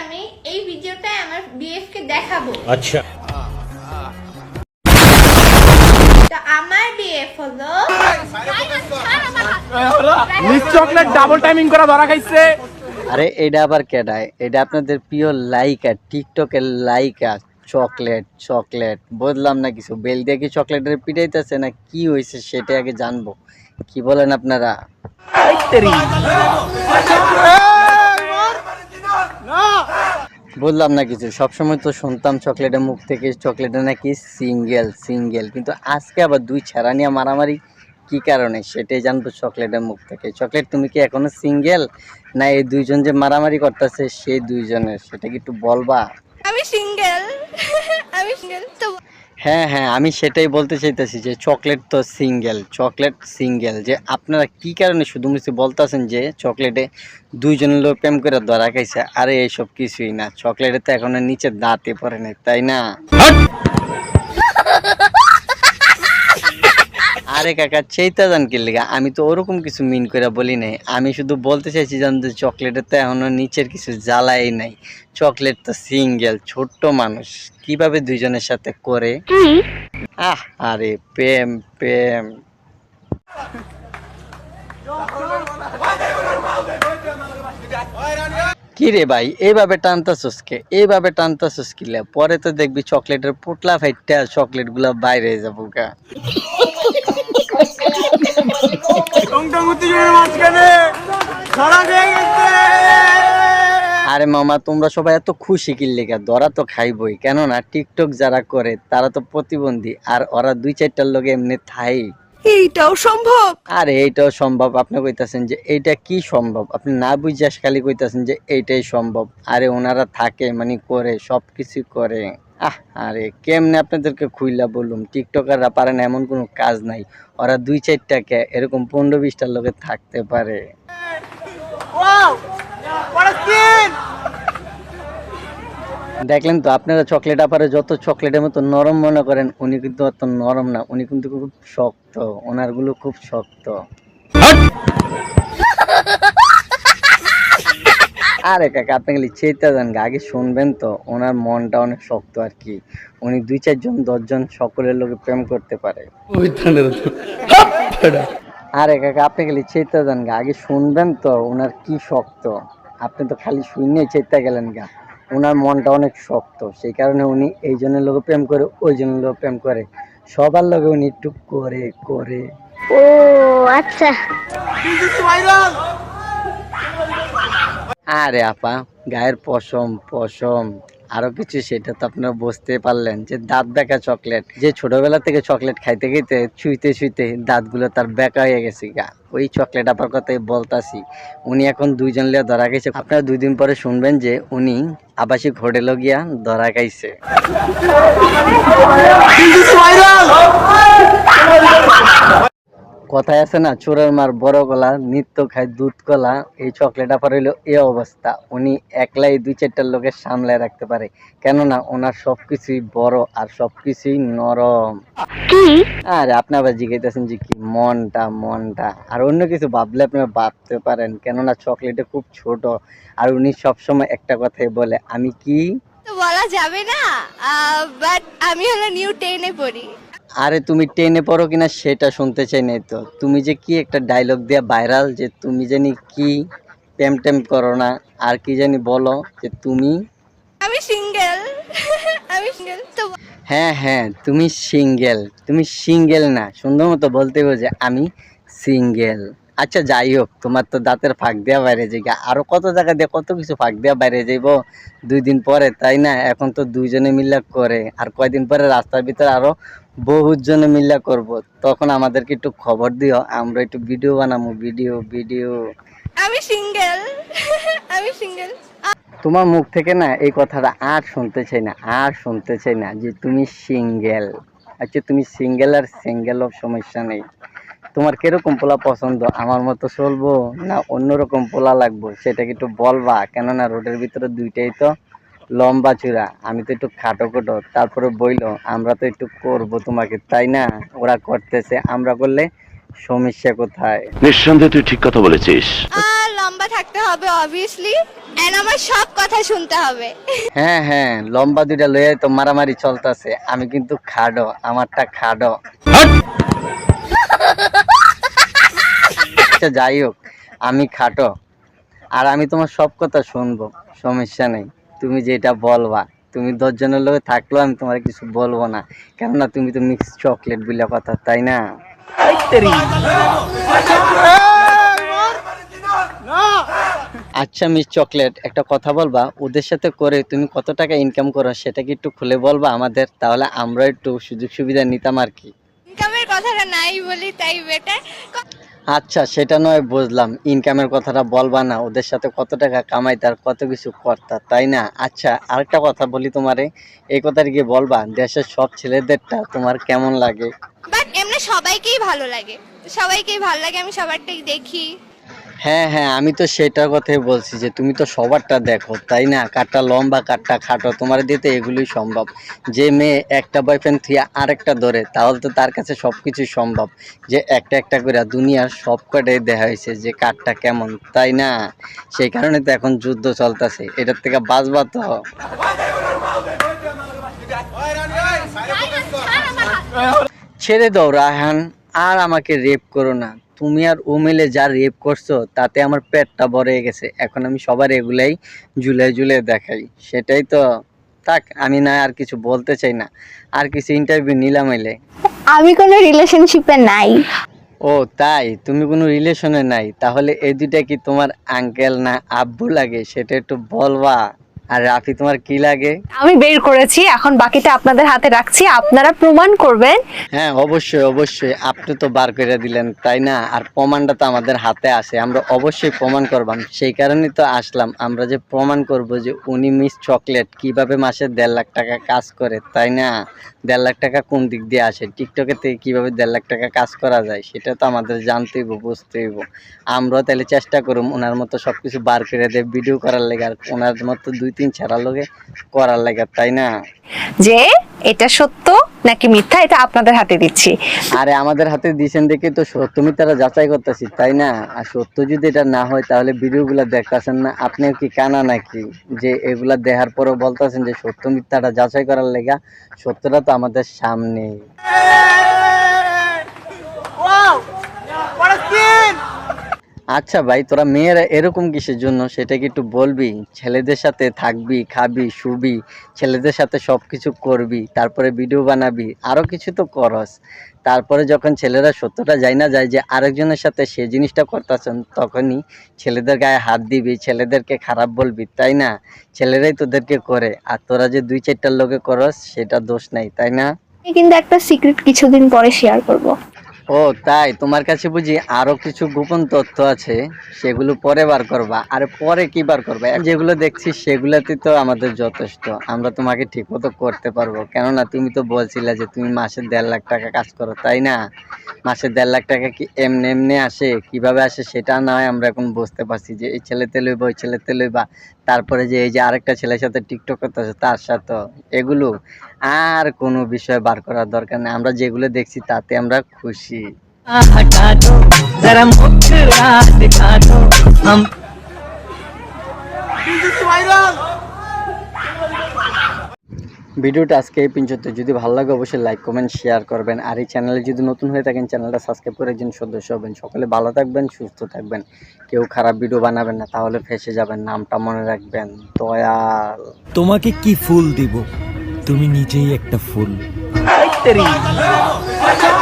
আমি এই ভিডিওটা আমার বিএফ কে দেখাবো। আচ্ছা। আরে এটা আবার এটা আপনাদের প্রিয় চকলেট চকলেট। না কিছু। বেল দিয়ে কি চকলেটের না কি হয়েছে সেটা আগে জানব। কি বলেন আপনারা? বললাম না কিছু। সবসময় তো শুনতাম চকলেটের মুখ থেকে, চকলেটে নাকি সিঙ্গেল সিঙ্গেল। কিন্তু আজকে আবার দুই ছাড়া নিয়ে মারামারি কি কারণে? সেটাই জানব চকলেটের মুখ থেকে। চকলেট তুমি কি এখনও সিঙ্গেল? না, এই দুইজন যে মারামারি করতেছে, সেই দুইজনের। সেটা কি একটু বলবা? আমি সিঙ্গেল। আমি সিঙ্গেল, তো হ্যাঁ হ্যাঁ আমি সেটাই বলতে চাইতেছি যে চকলেট তো সিঙ্গেল চকলেট সিঙ্গেল যে আপনারা কি কারণে শুধুমাত্র বলতেছেন যে চকলেটে দুইজন লোক প্রেম করে ধরা খাইছে? আরে এইসব কিছুই না চকলেটে তো এখনও নিচে দাঁতে পড়ে নাই, তাই না? আরে কাকা চেইতা জান কি লিগা? আমি তো ওরকম কিছু মিন করে বলি নাই। আমি শুধু বলতে চাইছি জান যে চকলেটের তো এখনও নিচের কিছু জ্বালাই নাই। চকলেট তো সিঙ্গেল ছোট্ট মানুষ। কীভাবে দুইজনের সাথে করে? আহ, আরে প্রেম প্রেম। কি রে ভাই এইভাবে টানতাছস কে? এইভাবে টানতাছস কিলে পরে তো দেখবি চকলেটের পোটলা ফাইটটা চকলেটগুলা বাইরে যাব গা টং টং উত্তেজনের মাঝখানে ধরা খেয়ে গেছে আরে মামা তোমরা সবাই এত খুশি কিনলে কে ধরা তো খাইবই। কেননা টিকটক যারা করে তারা তো প্রতিবন্ধী আর ওরা দুই চারটার লোকে এমনি থাই। এইটাও সম্ভব? আর এইটাও সম্ভব। আপনি কইতাছেন যে এইটা কি সম্ভব? আপনি না বুঝাস খালি কইতাছেন যে এইটাই সম্ভব। আরে ওনারা থাকে মানে করে সব কিছু করে। আহ আরে কেমনে আপনাদেরকে খুইলা বলুম টিকটকাররা পারে না এমন কোনো কাজ নাই। ওরা দুই চারটাকে এরকম পনেরো বিশটার লোকে থাকতে পারে। দেখলেন তো আপনারা চকলেট আপারে যত চকলেটের মতো নরম মনে করেন উনি কিন্তু অত নরম না। উনি কিন্তু খুব শক্ত। ওনারগুলো খুব শক্ত। আরে কাকা আপনি খালি চেতা যান গা, আগে শুনবেন তো। ওনার মনটা অনেক শক্ত আর কি। উনি দুই চারজন দশজন সকলের লোকে প্রেম করতে পারে। আরে কাকা আপনি খালি চেতা যান গা আগে শুনবেন তো ওনার কি শক্ত। আপনি তো খালি শুনে চেতা গেলেন গা। ওনার মনটা অনেক শক্ত সেই কারণে উনি এই জনের লোক প্রেম করে ওই জনের লোক প্রেম করে। সবার লোকে উনি একটু করে করে। ভাইরাল আরে আপা, গায়ের পশম পশম। আরও কিছু সেটা তো আপনারা বুঝতে পারলেন যে দাঁত বেঁকা চকলেট যে ছোটবেলা থেকে চকলেট খাইতে খাইতে ছুঁইতে ছুঁইতে দাঁতগুলো তার বেঁকা হয়ে গেছে গা। ওই চকলেট আপার কথাই বলতাছি। উনি এখন দুইজন লিয়া ধরা খাইছে। আপনারা দুই দিন পরে শুনবেন যে উনি আবাসিক হোটেলও গিয়া ধরা ভাইরাল কথায় আছে না চোরের মার বড় গলা নিত্য খায় দুধ কলা এই চকলেট আপার হইল এ অবস্থা। উনি একলাই দুই চারটার লোকের সামলায় রাখতে পারে। কেননা ওনার সবকিছুই বড় আর সবকিছুই নরম। আর আপনি আবার জিজ্ঞাসেন যে কি মনটা মনটা। আর অন্য কিছু ভাবলে আপনি ভাবতে পারেন কেননা চকলেটে খুব ছোট। আর উনি সবসময় একটা কথাই বলে আমি কি? বলা যাবে না বাট আমি হলো নিউ টেনে পড়ি। আরে তুমি টেনে পড়ো কিনা সেটা শুনতে চাই নাই তো। তুমি যে কি একটা ডায়লগ দেওয়া ভাইরাল যে তুমি জানি কি প্যাম ট্যাম করো না আর কি জানি বলো যে তুমি? আমি সিঙ্গেল আমি সিঙ্গেল তো হ্যাঁ হ্যাঁ তুমি সিঙ্গেল তুমি সিঙ্গেল না সুন্দর মতো বলতে হবে যে আমি সিঙ্গেল আচ্ছা যাই হোক তোমার তো দাঁতের ফাঁক দেওয়া বাইরে যাই আরও কত জায়গা দিয়ে কত কিছু ফাঁক দেওয়া বাইরে যাইব? দুই দিন পরে তাই না? এখন তো দুইজনে মিল্লা করে আর কয়দিন পরে রাস্তার ভিতরে আরও বহুত জনে মিল্লা করব। তখন আমাদেরকে একটু খবর দিও আমরা একটু ভিডিও বানাবো ভিডিও ভিডিও। আমি সিঙ্গেল। আমি সিঙ্গেল। তোমার মুখ থেকে না এই কথাটা আর শুনতে চাই না আর শুনতে চাই না যে তুমি সিঙ্গেল। আচ্ছা তুমি সিঙ্গেল আর সিঙ্গেলও সমস্যা নেই। তোমার কীরকম পোলা পছন্দ? আমার মতো চলবো না অন্যরকম পোলা লাগবো? সেটা কি একটু বলবা কেননা রোডের ভিতরে দুইটাই তো লম্বা চূড়া। আমি তো একটু খাটো খাটো তারপরে বইলো আমরা তো একটু করব তোমাকে তাই না? ওরা করতেছে আমরা করলে সমস্যা কোথায়? নিঃসন্দেহে তুই ঠিক কথা বলেছিস। লম্বা থাকতে হবে অবভিয়াসলি এন্ড আমার সব কথা শুনতে হবে। হ্যাঁ হ্যাঁ লম্বা দুইটা লয়ে তো মারামারি চলতেছে। আমি কিন্তু খাডো আমারটা খাডো আচ্ছা যাই হোক, আমি খাটো। আর আমি তোমার সব কথা শুনব, সমস্যা নেই। তুমি যেটা বলবা, তুমি দশজনের লোকে থাকলেও আমি তোমার কিছু বলব না। কেননা তুমি তো মিক্স চকলেট বলে কথা, তাই না? আচ্ছা মিস চকলেট একটা কথা বলবা, ওদের সাথে করে তুমি কত টাকা ইনকাম করো সেটা কি একটু খুলে বলবা আমাদের? তাহলে আমরা একটু সুযোগ সুবিধা নিতাম আর কি। ইনকামের কথাটা নাই বলি, তাই আচ্ছা সেটা নয়, বুঝলাম। ইনকামের কথাটা বলবা না, ওদের সাথে কত টাকা কামাই তার কত কিছু কর্তা, তাই না? আচ্ছা আরেকটা কথা বলি তোমারে। এই কথার কি বলবা? দেশের সব ছেলেদেরটা তোমার কেমন লাগে? বাট এমনি সবাইকেই ভালো লাগে। সবাইকেই ভালো লাগে, আমি সবারটাই দেখি। হ্যাঁ হ্যাঁ আমি তো সেটার কথাই বলছি যে তুমি তো সবারটা দেখো, তাই না? কাঠটা লম্বা কাঠটা খাটো, তোমার দিতে এগুলোই সম্ভব। যে মেয়ে একটা বয়ফ্রেন্ড থুয়া আরেকটা ধরে, তাহলে তো তার কাছে সব কিছু সম্ভব। যে একটা একটা করে দুনিয়ার সব কটাই দেখা হয়েছে যে কাঠটা কেমন, তাই না? সেই কারণে তো এখন যুদ্ধ চলতেছে, এটার থেকে বাঁচবা তো। ছেড়ে দাও, রায়হান, আর আমাকে রেপ করো না। তুমি আর ও মিলে যা রেপ করছ তাতে আমার পেটটা বড় হয়ে গেছে। এখন আমি সবার এগুলাই ঝুলে জুলাই দেখাই। সেটাই তো থাক আমি না আর কিছু বলতে চাই না। আর কিছু ইন্টারভিউ নিলাম এলে। আমি কোনো রিলেশনশিপে নাই। ও তাই? তুমি কোনো রিলেশনে নাই। তাহলে এই দুইটা কি তোমার আঙ্কেল না আব্বু লাগে? সেটা একটু বলবা। আর রাফি তোমার কি লাগে? আমি বের করেছি এখন বাকিটা আপনাদের হাতে রাখছি আপনারা প্রমাণ করবেন। হ্যাঁ অবশ্যই অবশ্যই। আপনি তো বার করে দিলেন তাই না? আর প্রমাণটা তো আমাদের হাতে আসে আমরা অবশ্যই প্রমাণ করবাম। সেই কারণেই তো আসলাম আমরা যে প্রমাণ করব যে উনি মিস চকলেট কীভাবে মাসে দেড় লাখ টাকা কাজ করে তাই না? দেড় লাখ টাকা কোন দিক দিয়ে আসে? টিকটকে থেকে কীভাবে দেড় লাখ টাকা কাজ করা যায়? সেটা তো আমাদের জানতেই হইব বুঝতে হইব। আমরাও তাহলে চেষ্টা করুম ওনার মতো সব কিছু বার করে দেয় ভিডিও করার লেগে আর ওনার মতো দুই তিন ছাড়া লোকে করার লেগে তাই না? যে এটা সত্য নাকি মিথ্যা এটা আপনাদের হাতে দিচ্ছি। আরে আমাদের হাতে দিয়েছেন দেখে তো সত্য মিথ্যাটা যাচাই করতেছি তাই না? আর সত্য যদি এটা না হয় তাহলে ভিডিওগুলো দেখতেছেন না আপনিও কি কানা নাকি? যে এগুলা দেখার পরেও বলতেছেন যে সত্য মিথ্যাটা যাচাই করার লেগা সত্যটা তো আমাদের সামনে আচ্ছা ভাই, তোরা মেয়েরা এরকম কিসের জন্য? সেটা কি একটু বলবি? ছেলেদের সাথে থাকবি, খাবি, শুবি, ছেলেদের সাথে সব কিছু করবি, তারপরে ভিডিও বানাবি, আরও কিছু তো করস। তারপরে যখন ছেলেরা সত্যটা যায় না যায় যে আরেকজনের সাথে সে জিনিসটা করতেছেন, তখনই ছেলেদের গায়ে হাত দিবি, ছেলেদেরকে খারাপ বলবি, তাই না? ছেলেরাই তোদেরকে করে, আর তোরা যে দুই চারটার লোকে করস, সেটা দোষ নাই, তাই না? কিন্তু একটা সিক্রেট কিছুদিন পরে শেয়ার করব। ও, তাই? তোমার কাছে বুঝি আরও কিছু গোপন তথ্য আছে, সেগুলো পরে বার করবা। আর পরে কি বার করবা? যেগুলো দেখছি, সেগুলোতে তো আমাদের যথেষ্ট। আমরা তোমাকে ঠিক মতো করতে পারব। কেননা তুমি তো বলছিলে যে তুমি মাসে দেড় লাখ টাকা কাজ করো, তাই না? মাসে দেড় লাখ টাকা কি এমনি এমনি আসে? কীভাবে আসে সেটা না হয় আমরা এখন বুঝতে পারছি যে এই ছেলেতে লইবা, ওই ছেলেতে লইবা। তারপরে যে এই যে আরেকটা ছেলের সাথে টিকটক করতে করতেছে, তার সাথে এগুলো আর কোনো বিষয় বার করার দরকার নেই। আমরা যেগুলো দেখছি তাতে আমরা খুশি। हटा दो जरा मुखड़ा दिखा दो हम This is viral! ভিডিওটা আজকে এই পর্যন্ত যদি ভালো লাগে অবশ্যই লাইক কমেন্ট শেয়ার করবেন আর এই চ্যানেলে যদি নতুন হয়ে থাকেন চ্যানেলটা সাবস্ক্রাইব করে একজন সদস্য হবেন সকলে ভালো থাকবেন সুস্থ থাকবেন কেউ খারাপ ভিডিও বানাবেন না তাহলে ফেসে যাবেন নামটা মনে রাখবেন দয়াল তোমাকে কি ফুল দিব তুমি নিজেই একটা ফুল Hey!